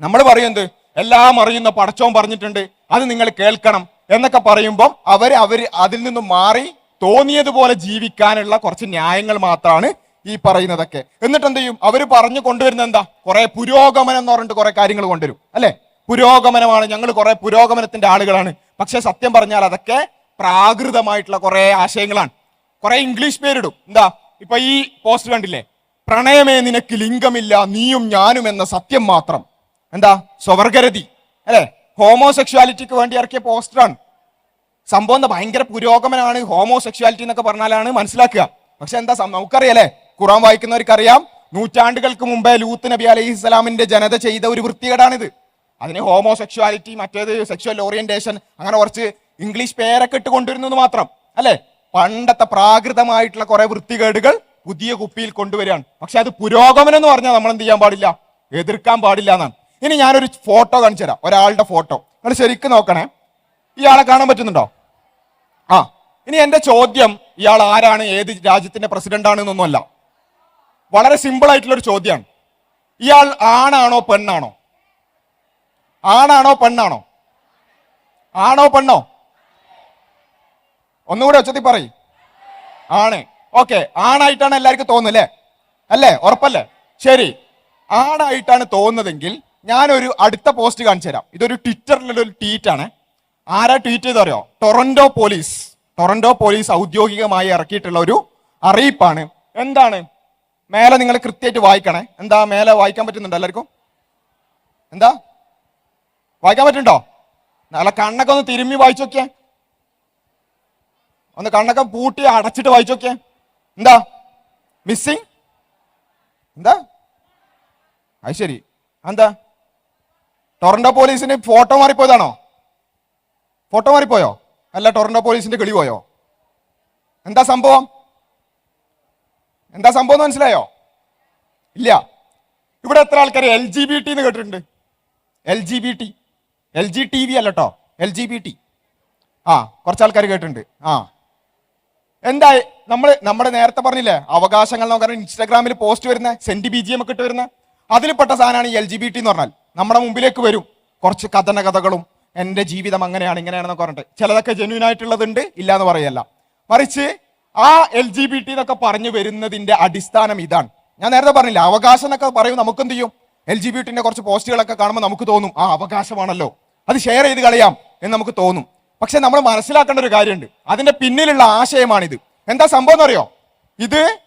നമ്മൾ പറയുന്നത് എല്ലാം അറിയുന്ന പടച്ചോൻ പറഞ്ഞിട്ടുണ്ട് അത് നിങ്ങൾ കേൾക്കണം എന്നൊക്കെ പറയുമ്പോൾ അവർ അവർ അതിൽ നിന്നും മാറി തോന്നിയതുപോലെ ജീവിക്കാനുള്ള കുറച്ച് ന്യായങ്ങൾ മാത്രമാണ് ഈ പറയുന്നതൊക്കെ. എന്നിട്ട് എന്ത് ചെയ്യും അവർ പറഞ്ഞു കൊണ്ടുവരുന്ന എന്താ? കുറെ പുരോഗമനം എന്ന് പറഞ്ഞിട്ട് കുറെ കാര്യങ്ങൾ കൊണ്ടുവരും അല്ലെ? പുരോഗമനമാണ് ഞങ്ങൾ കുറെ പുരോഗമനത്തിന്റെ ആളുകളാണ്. പക്ഷെ സത്യം പറഞ്ഞാൽ അതൊക്കെ പ്രാകൃതമായിട്ടുള്ള കുറെ ആശയങ്ങളാണ്. കുറെ ഇംഗ്ലീഷ് പേരിടും. എന്താ? ഇപ്പൊ ഈ പോസ്റ്റ് കണ്ടില്ലേ? പ്രണയമേ നിനക്ക് ലിംഗമില്ല നീയും ഞാനും എന്ന സത്യം മാത്രം. എന്താ? സ്വവർഗരതി. അല്ലെ? ഹോമോസെക്ഷുവാലിറ്റിക്ക് വേണ്ടി ഇറക്കിയ പോസ്റ്ററാണ്. സംഭവം എന്താ? ഭയങ്കര പുരോഗമനമാണ് ഹോമോസെക്ഷുവാലിറ്റി എന്നൊക്കെ പറഞ്ഞാലാണ് മനസ്സിലാക്കുക. പക്ഷെ എന്താ നമുക്കറിയാലേ ഖുറാൻ വായിക്കുന്നവർക്കറിയാം നൂറ്റാണ്ടുകൾക്ക് മുമ്പേ ലൂത്ത് നബി അലൈഹി സ്വലാമിന്റെ ജനത ചെയ്ത ഒരു വൃത്തികേടാണിത്. അതിന് ഹോമോസെക്ഷുവാലിറ്റി മറ്റേത് സെക്ഷുവൽ ഓറിയന്റേഷൻ അങ്ങനെ കുറച്ച് ഇംഗ്ലീഷ് പേരൊക്കെ ഇട്ട് കൊണ്ടുവരുന്നത് മാത്രം. അല്ലെ? പണ്ടത്തെ പ്രാകൃതമായിട്ടുള്ള കുറെ വൃത്തികേടുകൾ പുതിയ കുപ്പിയിൽ കൊണ്ടുവരികയാണ്. പക്ഷെ അത് പുരോഗമനം എന്ന് പറഞ്ഞാൽ നമ്മൾ എന്ത് ചെയ്യാൻ പാടില്ല? എതിർക്കാൻ പാടില്ല എന്നാണ്. ഇനി ഞാനൊരു ഫോട്ടോ കാണിച്ചു തരാം. ഒരാളുടെ ഫോട്ടോ. നിങ്ങൾ ശരിക്കും നോക്കണേ. ഇയാളെ കാണാൻ പറ്റുന്നുണ്ടോ? ആ ഇനി എന്റെ ചോദ്യം ഇയാൾ ആരാണ് ഏത് രാജ്യത്തിന്റെ പ്രസിഡന്റ് ആണെന്നൊന്നുമല്ല വളരെ സിമ്പിൾ ആയിട്ടുള്ള ഒരു ചോദ്യമാണ് ഇയാൾ ആണാണോ പെണ്ണാണോ? ആണാണോ പെണ്ണാണോ? ആണോ പെണ്ണോ? ഒന്നുകൂടെ ഒച്ചത്തി പറയ്. ആണ്. ഓക്കെ ആണായിട്ടാണ് എല്ലാവർക്കും തോന്നുന്നല്ലേ? അല്ലേ? ഉറപ്പല്ലേ? ശരി. ആണായിട്ടാണ് തോന്നുന്നതെങ്കിൽ ഞാനൊരു അടുത്ത പോസ്റ്റ് കാണിച്ചു തരാം. ഇതൊരു ട്വിറ്ററിലുള്ള ഒരു ട്വീറ്റ് ആണ്. ആരാ ട്വീറ്റ് ചെയ്ത് അറിയോ? Toronto police. ടൊറന്റോ പോലീസ് ഔദ്യോഗികമായി ഇറക്കിയിട്ടുള്ള ഒരു അറിയിപ്പാണ്. എന്താണ്? മേലെ നിങ്ങൾ കൃത്യമായിട്ട് വായിക്കണേ. എന്താ മേലെ വായിക്കാൻ പറ്റുന്നുണ്ടോ എല്ലാവർക്കും? എന്താ? വായിക്കാൻ പറ്റുന്നുണ്ടോ? നല്ല കണ്ണൊക്കെ ഒന്ന് തിരുമ്മി വായിച്ചു നോക്കിയേ. ഒന്ന് കണ്ണൊക്കെ പൂട്ടി അടച്ചിട്ട് വായിച്ചു നോക്കിയേ. എന്താ? മിസ്സിങ് എന്താ? അത് ശരി. എന്താ ടൊറന്റോ പോലീസിന് ഫോട്ടോ മാറിപ്പോയതാണോ? ഫോട്ടോ മാറിപ്പോയോ? അല്ല ടൊറന്റോ പോലീസിന്റെ കിളി പോയോ? എന്താ സംഭവം? എന്താ സംഭവം മനസ്സിലായോ? ഇല്ല. ഇവിടെ എത്ര ആൾക്കാർ എൽ ജി ബി ടി എന്ന് കേട്ടിട്ടുണ്ട്. L G B T L G T V അല്ല എൽ ജി ബി ടി ആ കുറച്ച് ആൾക്കാർ കേട്ടിട്ടുണ്ട്. ആ. എന്താ നമ്മൾ നമ്മുടെ നേരത്തെ പറഞ്ഞില്ലേ അവകാശങ്ങൾ നോക്കാൻ ഇൻസ്റ്റാഗ്രാമിൽ പോസ്റ്റ് വരുന്ന സെന്റ് ബി ജി എം ഒക്കെ ഇട്ട് വരുന്ന അതിൽപ്പെട്ട സാധനമാണ് ഈ എൽ ജി ബി ടി എന്ന് പറഞ്ഞാൽ. നമ്മുടെ മുമ്പിലേക്ക് വരും. കുറച്ച് കഥന കഥകളും എന്റെ ജീവിതം അങ്ങനെയാണ് ഇങ്ങനെയാണെന്നൊക്കെ പറഞ്ഞിട്ട്. ചിലതൊക്കെ ജെന്യൂൻ ആയിട്ടുള്ളതുണ്ട് ഇല്ല എന്ന് പറയല്ല. മറിച്ച് ആ എൽ ജി ബി ടി എന്നൊക്കെ പറഞ്ഞു വരുന്നതിന്റെ അടിസ്ഥാനം ഇതാണ്. ഞാൻ നേരത്തെ പറഞ്ഞില്ല അവകാശം എന്നൊക്കെ പറയും നമുക്ക് എന്ത് ചെയ്യും? എൽ ജി ബി ടിന്റെ കുറച്ച് പോസ്റ്റുകളൊക്കെ കാണുമ്പോൾ നമുക്ക് തോന്നും ആ അവകാശമാണല്ലോ. അത് ഷെയർ ചെയ്ത് കളയാം എന്ന് നമുക്ക് തോന്നും. പക്ഷെ നമ്മൾ മനസ്സിലാക്കേണ്ട ഒരു കാര്യമുണ്ട്. അതിന്റെ പിന്നിലുള്ള ആശയമാണിത്. എന്താ സംഭവം എന്നറിയോ? ഇത്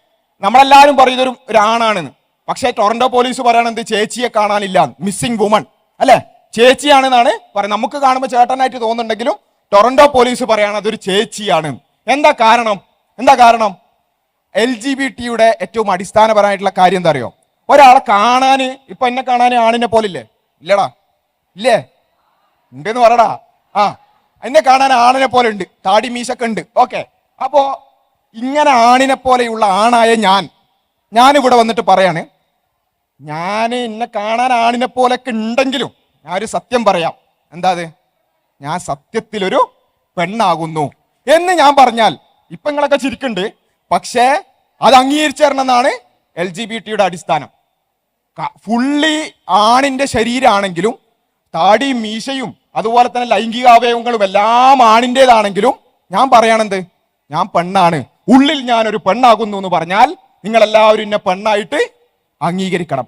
നമ്മളെല്ലാവരും പറയുന്നത് ഒരു ഒരാണാണെന്ന്. പക്ഷേ ടൊറന്റോ പോലീസ് പറയണത് ചേച്ചിയെ കാണാനില്ല. മിസ്സിംഗ് വുമൺ അല്ലെ? ചേച്ചിയാണെന്നാണ് പറയുന്നത്. നമുക്ക് കാണുമ്പോൾ ചേട്ടനായിട്ട് തോന്നുന്നുണ്ടെങ്കിലും ടൊറന്റോ പോലീസ് പറയാണ് അതൊരു ചേച്ചിയാണ്. എന്താ കാരണം? എന്താ കാരണം? എൽ ജി ബി ടിയുടെ ഏറ്റവും അടിസ്ഥാനപരമായിട്ടുള്ള കാര്യം എന്താ അറിയോ? ഒരാളെ കാണാന് ഇപ്പൊ എന്നെ കാണാൻ ആണിനെ പോലില്ലേ? ഇല്ലടാ. ഇല്ലേ? ഉണ്ടെന്ന് പറടാ. ആ എന്നെ കാണാൻ ആണിനെ പോലെ ഉണ്ട്. താടി മീശൊക്കെ ഉണ്ട്. ഓക്കെ. അപ്പോ ഇങ്ങനെ ആണിനെ പോലെയുള്ള ആണായ ഞാൻ ഞാൻ ഇവിടെ വന്നിട്ട് പറയാണ് ഞാൻ എന്നെ കാണാൻ ആണിനെ പോലെയൊക്കെ ഉണ്ടെങ്കിലും ഞാൻ ഒരു സത്യം പറയാം. എന്താ അത് ഞാൻ സത്യത്തിലൊരു പെണ്ണാകുന്നു. എന്ന് ഞാൻ പറഞ്ഞാൽ ഇപ്പൊ നിങ്ങളൊക്കെ ചിരിക്കുന്നുണ്ട്. പക്ഷേ അത് അംഗീകരിച്ചു തരണമെന്നാണ് എൽ ജി ബി ടിയുടെ അടിസ്ഥാനം ഫുള്ളി ആണിന്റെ ശരീരമാണെങ്കിലും താടിയും മീശയും അതുപോലെ തന്നെ ലൈംഗിക അവയവങ്ങളും എല്ലാം ആണിന്റെതാണെങ്കിലും ഞാൻ പറയണെന്ത് ഞാൻ പെണ്ണാണ്. ഉള്ളിൽ ഞാൻ ഒരു പെണ്ണാകുന്നു എന്ന് പറഞ്ഞാൽ നിങ്ങൾ എല്ലാവരും എന്നെ പെണ്ണായിട്ട് അംഗീകരിക്കണം.